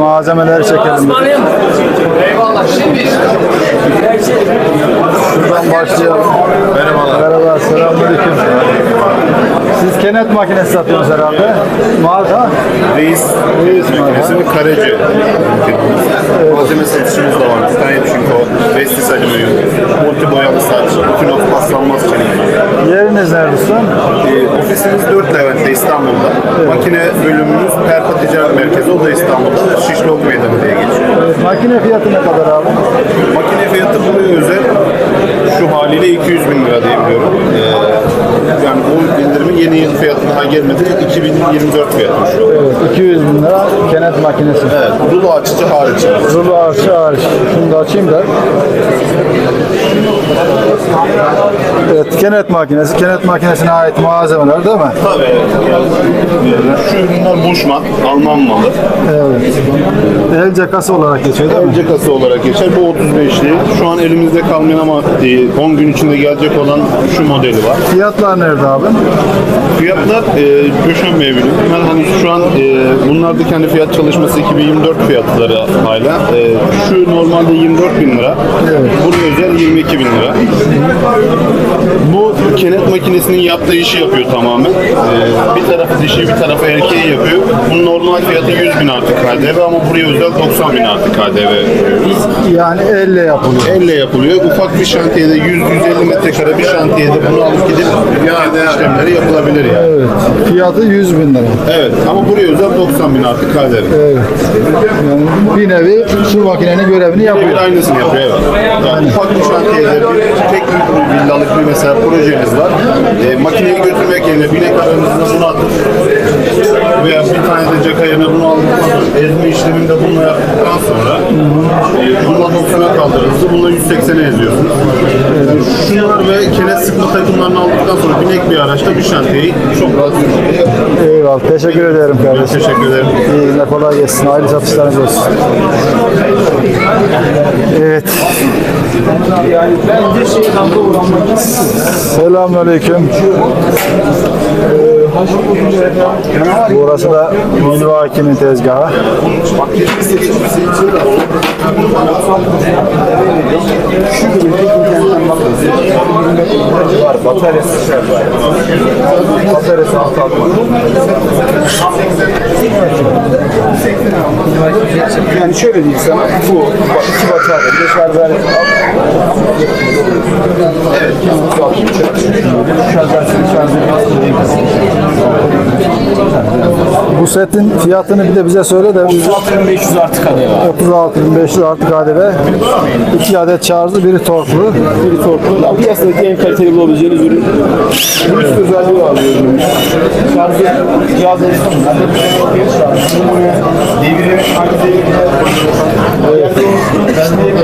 malzemeleri çekelim. Eyvallah. Şimdi Şuradan başlayalım. Merhabalar. Merhaba, selamünaleyküm. Siz kenet makinesi satıyorsunuz herhalde. Marka? Reis, Reis makinesinin karacı. Malzeme satışımız da var. Çinko, Usta? Ee, ofisimiz 4 Levent'te İstanbul'da. Makine bölümümüz Perpa Ticaret Merkezi, o da İstanbul'da. Şişlok Meydanı diye geçiyor. Evet, makine fiyatı ne kadar abi? Makine fiyatı buraya özel şu haliyle 200 bin lira diyebiliyorum. Ee, yani bu indirimin yeni yıl fiyatına daha gelmedi. 2024 fiyatı şu. Evet, 200 bin lira kenet makinesi. Evet, rulo açıcı hariç. Rulo arşı hariç. Şunu da açayım da. Evet, kenet makinesi. Kenet makinesine ait malzemeler değil mi? Tabii. Şu ürünler Bushman, Alman malı. Evet. El cakası olarak geçiyor değil mi? Önce kasa olarak geçer. Bu 35'li. Şu an elimizde kalmayan ama e, 10 gün içinde gelecek olan şu modeli var. Fiyatlar nerede abi? Fiyatlar e, Göşen meyveli. Ben hani şu an e, bunlardaki hani fiyat çalışması 2024 fiyatları hala. E, şu normalde 24 bin lira. Bunun özel 22 bin lira. Bu kenet makinesinin yaptığı işi yapıyor tamamen. E, bir tarafı dişi bir tarafı erkeği yapıyor. Bunun normal fiyatı 100 bin artı KDV ama buraya özel 90 bin artı KDV. Yani elle yapılıyor. Elle yapılıyor. Ufak bir şantiyede 100-150 metrekare bir şantiyede bunu alıp gidip iade işlemleri yapılabilir yani. Evet. Fiyatı 100 bin lira. Evet ama buraya özel 90 bin artık KDV. Evet. Yani bir nevi şu makinenin görevini Bir yapıyor. aynısını yapıyor evet. Yani ufak bir şantiyede bir tek bir villalık bir mesela projeniz var. E, makineyi götürmek yerine binek aranızda bunu atıp veya bir tane de caka yerine bunu aldıktan sonra ezme işleminde bununla yaptıktan sonra e, bununla 90'a kaldırırız. Bununla 180'e eziyorsunuz. Yani şunlar ve kenet sıkma takımlarını aldıktan sonra binek bir araçta bir şantiyeyi çok rahat. Eyvallah. Teşekkür ederim kardeşim. Teşekkür ederim. İyi günler. Kolay gelsin. Hayırlı satışlarınız olsun. Evet. Selamünaleyküm. Burası da Milwaukee'nin tezgahı. var. Bataryası şey var. Bataryası altı. Yani şöyle diyeyim sana. Bu iki batarya. Aleti var. Evet. Şarj aletini şarj Bu setin fiyatını bir de bize söyle de biz 500 artı kadar var. 36.500 artı KDV. İki adet şarjlı, biri torklu. Bir torklu. Ya Piyasadaki en kaliteli bulabileceğiniz ürün. Bu üst özelliği var bu ürünün. Şarj cihazları Deviri hangi devirde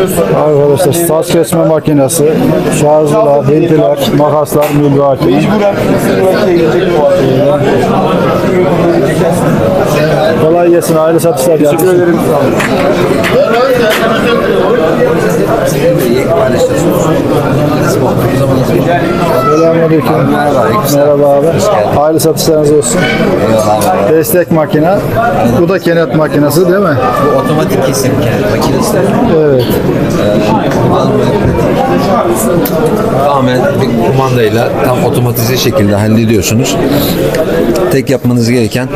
Arkadaşlar saç kesme makinesi, şarjlar, hiltiler, makaslar, Milwaukee. Mecburen ürünle gelecek bu. Kolay gelsin, hayırlı satışlar. Teşekkür ederim. Selamünaleyküm. Merhaba abi. Hayırlı satışlarınız olsun. Destek makine. Bu da kenet makinesi değil mi? Bu otomatik kesim kendi makinesi. Evet. Tamamen bir kumandayla tam otomatize şekilde hallediyorsunuz. Tek yapmanız gereken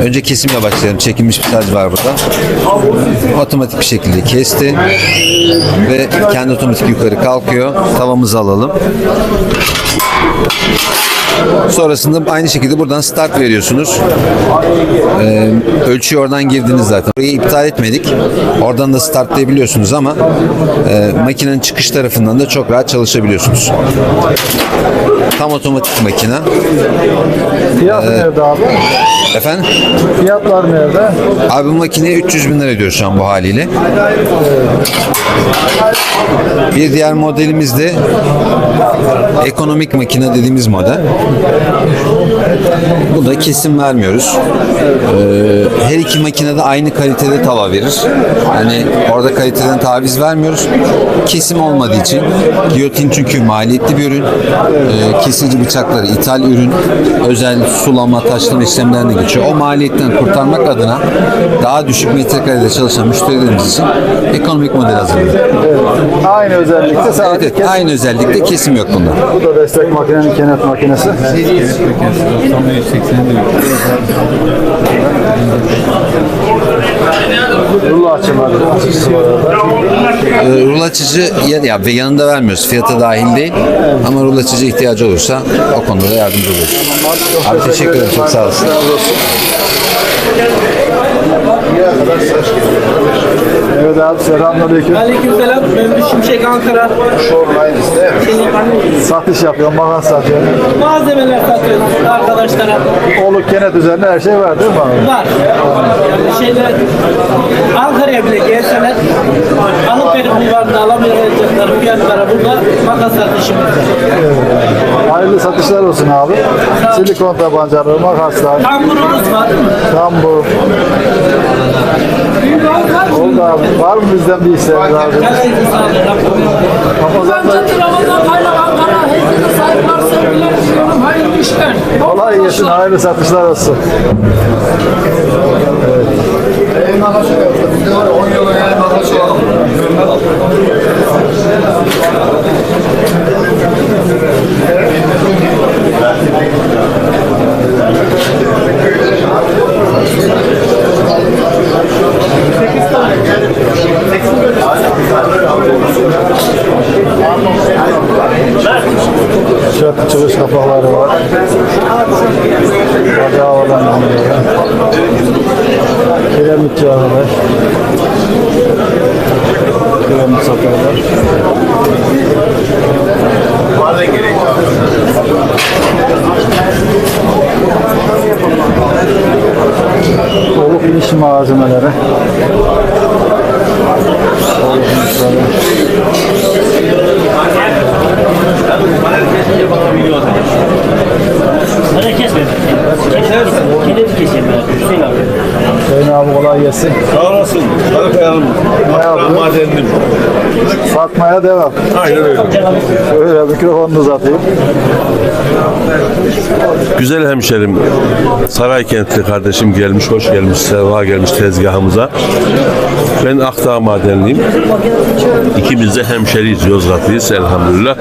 önce kesimle başlayalım. Çekilmiş bir tel var burada. Otomatik bir şekilde kesti ve kendi otomatik yukarı kalkıyor. Tavamızı alalım. Sonrasında aynı şekilde buradan start veriyorsunuz. Ee, ölçüyü oradan girdiniz zaten. Burayı iptal etmedik. Oradan da startlayabiliyorsunuz ama e, makinenin çıkış tarafından da çok rahat çalışabiliyorsunuz. Tam otomatik makine. Fiyat nerede abi? Efendim? Fiyatlar nerede? Abi bu makineye 300 bin lira ödüyor şu an bu haliyle. Bir diğer modelimiz de ekonomik makine dediğimiz model. Burada kesim vermiyoruz. Ee, her iki makinede aynı kalitede tava verir. Yani orada kaliteden taviz vermiyoruz. Kesim olmadığı için giyotin çünkü maliyetli bir ürün. Ee, kesici bıçakları ithal ürün. Özel sulama, taşlama işlemlerine geçiyor. O maliyetten kurtarmak adına daha düşük metrekarede çalışan müşterilerimiz için ekonomik model hazırladık. Aynı özellikte Evet, sadece evet, aynı özellikle kesim yok bunda. Bu da destek makinenin kenet makinesi. Rulo açıları. açısı var orada. Ee, rul açıcı ya, ya ve yanında vermiyoruz. Fiyata dahil değil. Ama rul açıcı ihtiyacı olursa o konuda da yardımcı oluruz. Abi teşekkür ederim. Çok sağ olasın. Evet abi selamünaleyküm. Aleykümselam. Ben Şimşek Ankara. Satış yapıyorum, makas satıyorum. Malzemeler satıyoruz arkadaşlara. Oluk kenet üzerine her şey var değil mi abi? Var. Yani şeyler Ankara'ya bile gelseler alıp verip bulvarında alamayacakları fiyatlara burada makas satışımız var. Hayırlı satışlar olsun abi. Silikon tabancaları, makaslar, Tamburumuz var. tambur. Oldu abi. Var mı bizden bir isteğiniz abi? Ramazan'da Ramazan Kaynak Ankara herkese saygılar sevgiler diliyorum. Hayırlı işler. kolay gelsin, hayırlı satışlar olsun. Şöyle çıkış kapakları var. Hadi havalandırmaları. Kiremit yağları. Kiremit satarlar. Oluk iniş malzemeleri. 谢谢。Abi. Kolay gelsin. Sağ olasın. Hadi kayalım. yapıyor? Madenlim. Satmaya devam. Aynen öyle. Öyle mikrofonunu uzatayım. Güzel hemşerim. Saraykentli kardeşim gelmiş, hoş gelmiş, sefa gelmiş tezgahımıza. Ben Akdağ Madenliyim. İkimiz de hemşeriyiz, Yozgatlıyız elhamdülillah.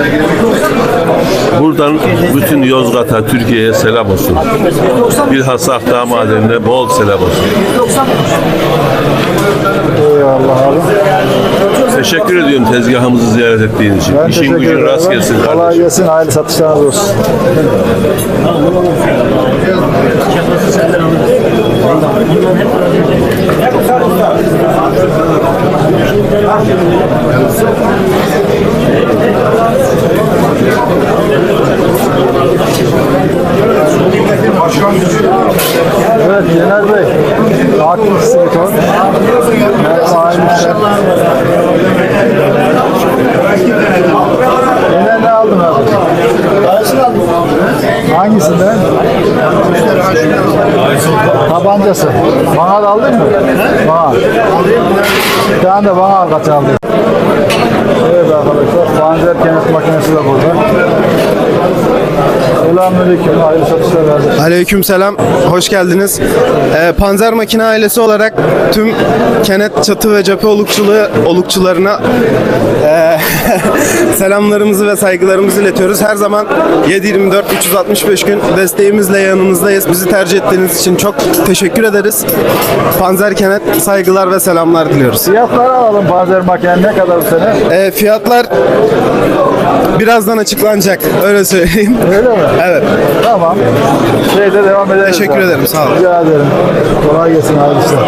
Buradan bütün Yozgat'a, Türkiye'ye selam olsun. Bilhassa Akdağ Madenine bol selam olsun. Eyvallah abi. Teşekkür ediyorum tezgahımızı ziyaret ettiğin için. Ben İşin gücün rast gelsin Kolay kardeşim. gelsin. Hayırlı satışlarınız olsun. Evet Yener Bey. Aktif Silikon. Merhaba aynı Yener ne aldın abi? Hangisinden? Tabancası. Bana da aldın mı? Bana. Bir tane de bana kaç aldın. Evet arkadaşlar. Panzer kenet makinesi de burada. Selamünaleyküm. Hayırlı satışlar kardeşim. Aleykümselam, hoş geldiniz. Ee, Panzer Makine ailesi olarak tüm kenet, çatı ve cephe olukçuluğu olukçularına ee, selamlarımızı ve saygılarımızı iletiyoruz. Her zaman 7-24, 365 gün desteğimizle yanınızdayız. Bizi tercih ettiğiniz için çok teşekkür ederiz. Panzer Kenet saygılar ve selamlar diliyoruz. Fiyatları alalım panzer makine ne kadar bu sene? Ee, fiyatlar birazdan açıklanacak, öyle söyleyeyim. Öyle mi? Evet, Tamam. Şeyde devam ederiz. Teşekkür zaten. ederim, sağ olun. Rica ederim. Kolay gelsin hayırlı işler.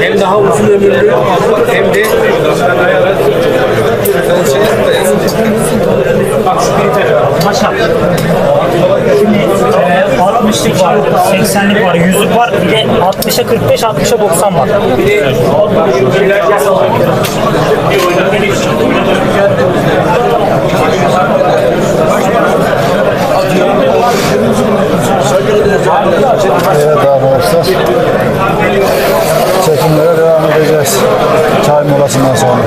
Hem daha uzun ömürlü hem de Maşa. Şimdi e, 60'lık var, 80'lik var, 100'lük var. Bir de 60'a 45, 60'a 90 var. Evet arkadaşlar. Çekimlere devam edeceğiz. Çay molasından sonra.